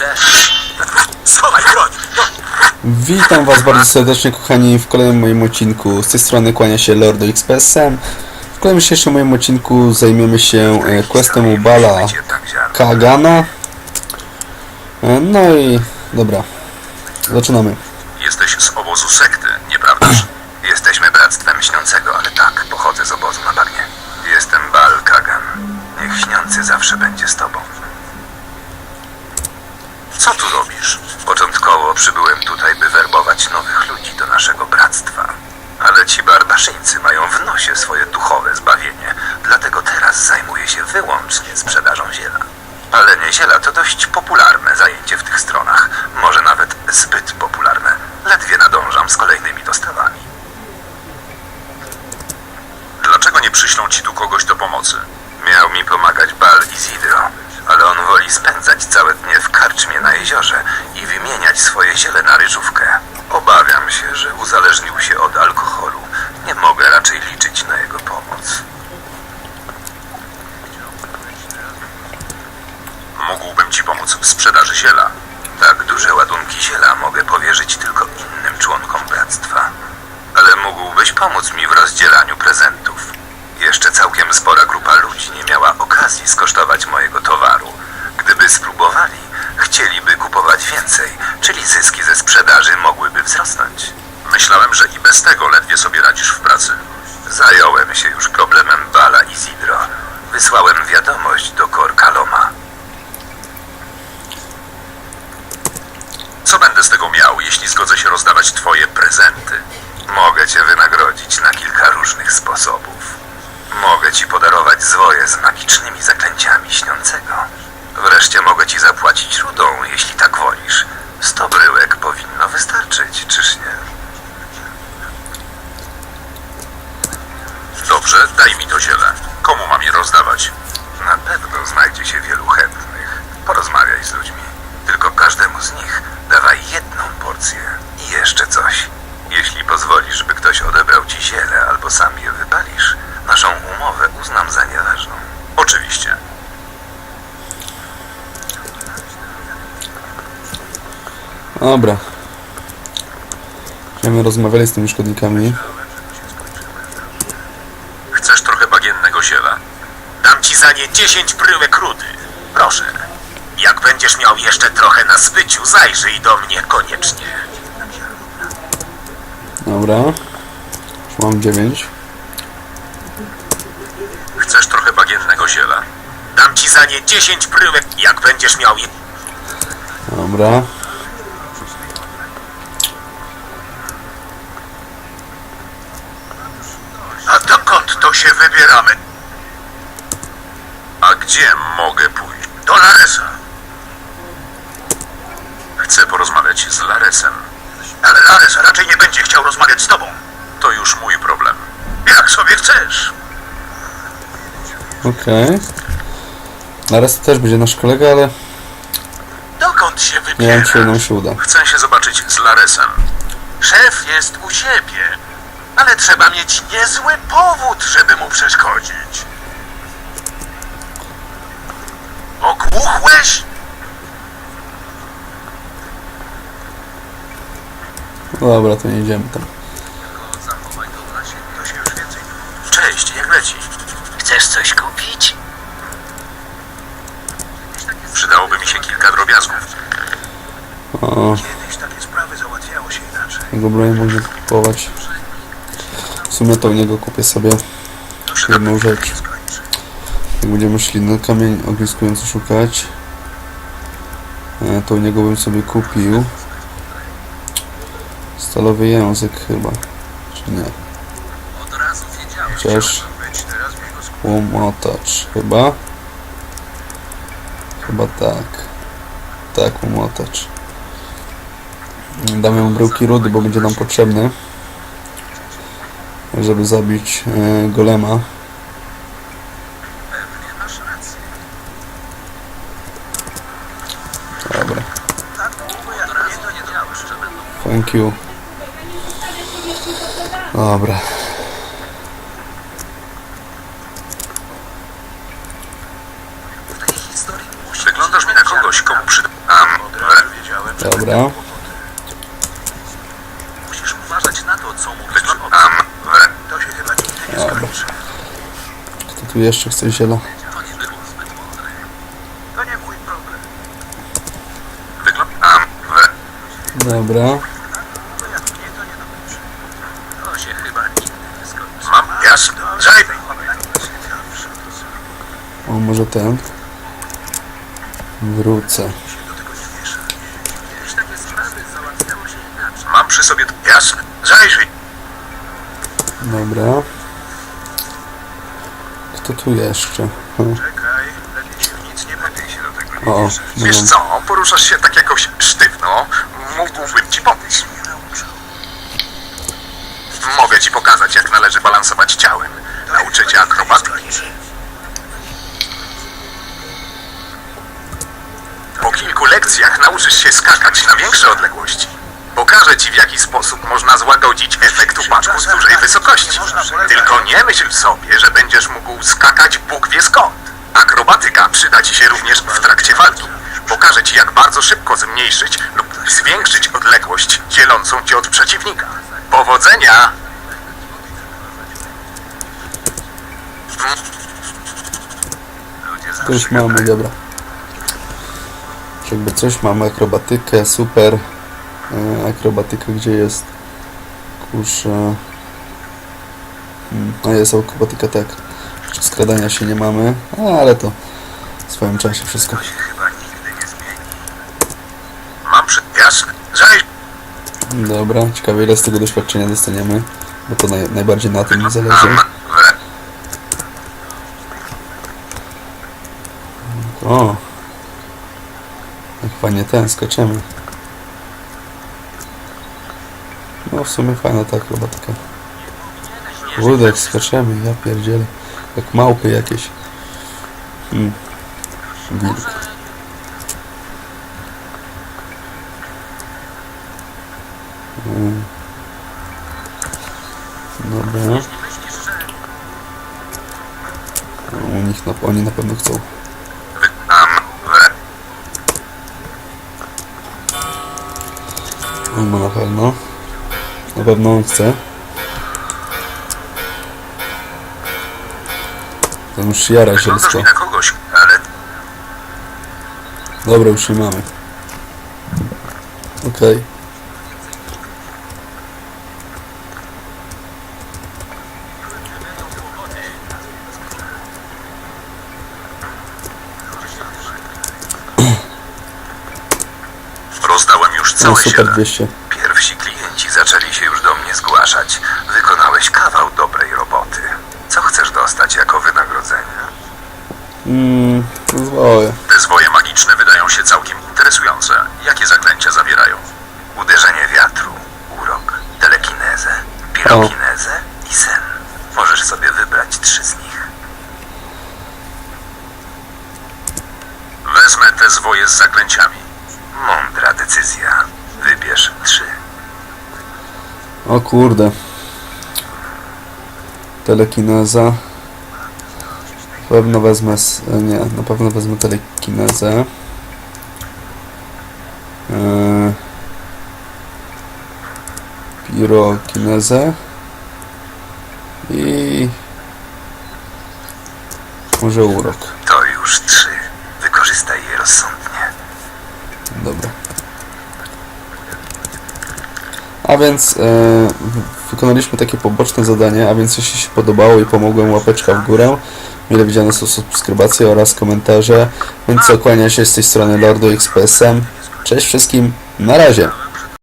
Dobrze. Schowaj Witam was bardzo serdecznie kochani w kolejnym moim odcinku. Z tej strony kłania się Lordo XPSM. W kolejnym dzisiejszym moim odcinku zajmiemy się e, questem u Bala Kagana. E, No i dobra, zaczynamy. Jesteś z obozu sekty, nieprawdaż? Jesteśmy bractwem śniącego, ale tak, pochodzę z obozu na bagnie. Jestem Bal Kagan. Niech śniący zawsze będzie z tobą. Co tu robisz? Początkowo przybyłem tutaj, by werbować nowych ludzi do naszego bractwa. Ale ci barbarzyńcy mają w nosie swoje duchowe zbawienie, dlatego teraz zajmuję się wyłącznie sprzedażą ziela. Palenie ziela to dość popularne zajęcie w tych stronach, może nawet zbyt popularne. Ledwie nadążam z kolejnymi dostawami. Dlaczego nie przyślą ci tu kogoś do pomocy? Miał mi pomagać Bal Isidro, ale on woli spędzać całe dnie w karczmie na jeziorze i wymieniać swoje ziele na ryżówkę. Obawiam się, że uzależnił się od alkoholu. Nie mogę raczej liczyć na jego pomoc. Mógłbym ci pomóc w sprzedaży ziela. Tak duże ładunki ziela mogę powierzyć tylko innym członkom bractwa. Ale mógłbyś pomóc mi w rozdzielaniu prezentów. Jeszcze całkiem spora grupa ludzi nie miała okazji skosztować mojego towaru. Gdyby spróbowali, chcieliby kupować więcej, czyli zyski ze sprzedaży mogłyby wzrosnąć. Myślałem, że i bez tego ledwie sobie radzisz w pracy. Zająłem się już problemem Bala i Zidro. Wysłałem wiadomość do Korkaloma. Co będę z tego miał, jeśli zgodzę się rozdawać twoje prezenty? Mogę cię wynagrodzić na kilka różnych sposobów. Mogę ci podarować zwoje z magicznymi zaklęciami śniącego. Wreszcie mogę ci zapłacić rudą, jeśli tak wolisz. Sto bryłek powinno wystarczyć, czyż nie? Dobrze, daj mi to ziele. Komu mam je rozdawać? Na pewno znajdzie się wielu chętnych. Porozmawiaj z ludźmi. Tylko każdemu z nich dawaj jedną porcję i jeszcze coś. Jeśli pozwolisz, by ktoś odebrał ci ziele albo sam je wypalisz, naszą umowę uznam za nieważną. Oczywiście. Dobra. Będziemy rozmawiali z tymi szkodnikami. Chcesz trochę bagiennego ziela? Dam ci za nie 10 bryłek rudy. Proszę. Jak będziesz miał jeszcze trochę na zbyciu, zajrzyj do mnie koniecznie. Dobra. Już mam 9. Chcesz trochę bagiennego ziela? Dam ci za nie 10 bryłek. Jak będziesz miał je... Dobra. A dokąd to się wybieramy? A gdzie mogę pójść? Do Laresa. Chcę porozmawiać z Laresem. Ale Lares raczej nie będzie chciał rozmawiać z tobą. To już mój problem. Jak sobie chcesz. Okej. Na raz też będzie nasz kolega, ale Dokąd się nie wiem wybiera? czy nam się uda. Chcę się zobaczyć z Laresem. Szef jest u siebie, ale trzeba mieć niezły powód, żeby mu przeszkodzić. Ogłuchłeś? Dobra, to nie idziemy tam. Cześć, jak leci? chcesz coś kupić? Przydałoby mi się kilka drobiazgów. O, Kiedyś takie sprawy załatwiało się inaczej. jego broń można kupować. W sumie to u niego kupię sobie jedną rzecz. Jak będziemy szli na kamień ogniskujący szukać, e, to u niego bym sobie kupił stalowy język chyba, czy nie? Chociaż łomotacz chyba. Chyba tak. Tak, łomotacz. Damy mu bryłki rudy, bo będzie nam potrzebny. Żeby zabić e, golema. Dobra. Tak, bo ja od razu nie wiedziałem, że będą Thank you. Dobra. w tej historii. Wyglądasz mi na kogoś, komu przyda... Um, Dobra. Musisz uważać na to, co mówisz. To się chyba nigdy nie Dobra. skończy. Kto tu jeszcze chce ziela? To nie było zbyt mądre. To nie mój problem. Wyglądam wrę... Dobra. To jak nie, to nie dobrze. To się chyba nigdy nie skończy. Mam jasne. Zajmij. O, może ten? Wrócę. Mam przy sobie... Jasne. Zajrzyj. Dobra. Kto tu jeszcze? Hm. Czekaj, lepiej się w nic nie Lepiej się do tego O, nie Wiesz co, poruszasz się tak jakoś sztywno. Mógłbym ci pomóc. Mogę ci pokazać, jak należy balansować ciałem. Nauczę cię akrobatyki. Kilku lekcjach nauczysz się skakać na większe odległości. Pokażę ci, w jaki sposób można złagodzić efekt upadku z dużej wysokości. Tylko nie myśl sobie, że będziesz mógł skakać Bóg wie skąd. Akrobatyka przyda ci się również w trakcie walki. Pokażę ci, jak bardzo szybko zmniejszyć lub zwiększyć odległość dzielącą cię od przeciwnika. Powodzenia! To już mamy, dobra. Jakby coś mamy akrobatykę, super. E, akrobatyka gdzie jest? Kurczę. Hmm, A jest akrobatyka tak. Czy skradania się nie mamy? A, ale to w swoim czasie wszystko. To się chyba nigdy nie zmieni. Mam. Jasne. Zajrzyj. Dobra, ciekawe ile z tego doświadczenia dostaniemy. Bo to naj, najbardziej na tym zależy. O! Fajnie ten, skaczemy. No w sumie fajna ta akrobatyka. Kurde, jak skaczemy, ja pierdzielę. Jak małpy jakieś. Hmm. Wilk. Hmm. Dobra. U nich na, oni na pewno chcą. Mam wrę... On ma na pewno. Na pewno on chce. Już jara zielsko. na kogoś, ale Dobra, już nie mamy. Okej. rozdałem już No super siele. 200. Pierwsi klienci zaczęli się już do mnie zgłaszać. Wykonałeś kawał dobrej roboty. Co chcesz dostać jako wynagrodzenie? Mmm, zwoje. Te zwoje magiczne wydają się całkiem interesujące. Jakie zaklęcia zawierają? Uderzenie wiatru, urok, telekinezę, pirokinezę i sen. Możesz sobie wybrać trzy z nich. Wezmę te zwoje z zaklęciami. Decyzja. Wybierz trzy. O kurde. Telekineza. Na pewno wezmę... e, Nie, na pewno wezmę telekinezę. Eee, pirokinezę. I... Może urok. To już trzy. Wykorzystaj je rozsądnie. Dobra. A więc e, wykonaliśmy takie poboczne zadanie, a więc jeśli się podobało i pomogłem, łapeczka w górę, mile widziane są subskrybacje oraz komentarze, więc okłania się z tej strony Lordu XPSM. Cześć wszystkim, na razie!